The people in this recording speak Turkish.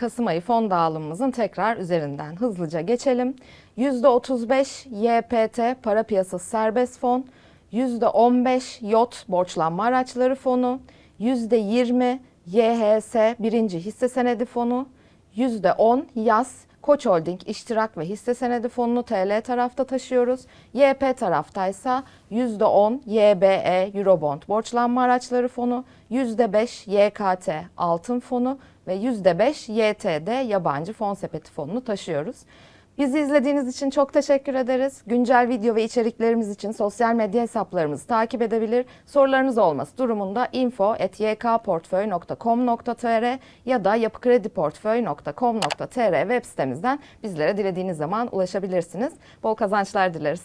Kasım ayı fon dağılımımızın tekrar üzerinden hızlıca geçelim. %35 YPT para piyasası serbest fon, %15 YOT borçlanma araçları fonu, %20 YHS birinci hisse senedi fonu, %10 YAS Koç Holding iştirak ve hisse senedi fonunu TL tarafta taşıyoruz. YP taraftaysa %10 YBE Eurobond borçlanma araçları fonu, %5 YKT altın fonu ve %5 YTD yabancı fon sepeti fonunu taşıyoruz. Bizi izlediğiniz için çok teşekkür ederiz. Güncel video ve içeriklerimiz için sosyal medya hesaplarımızı takip edebilir. Sorularınız olması durumunda info.ykportföy.com.tr ya da yapıkrediportföy.com.tr web sitemizden bizlere dilediğiniz zaman ulaşabilirsiniz. Bol kazançlar dileriz.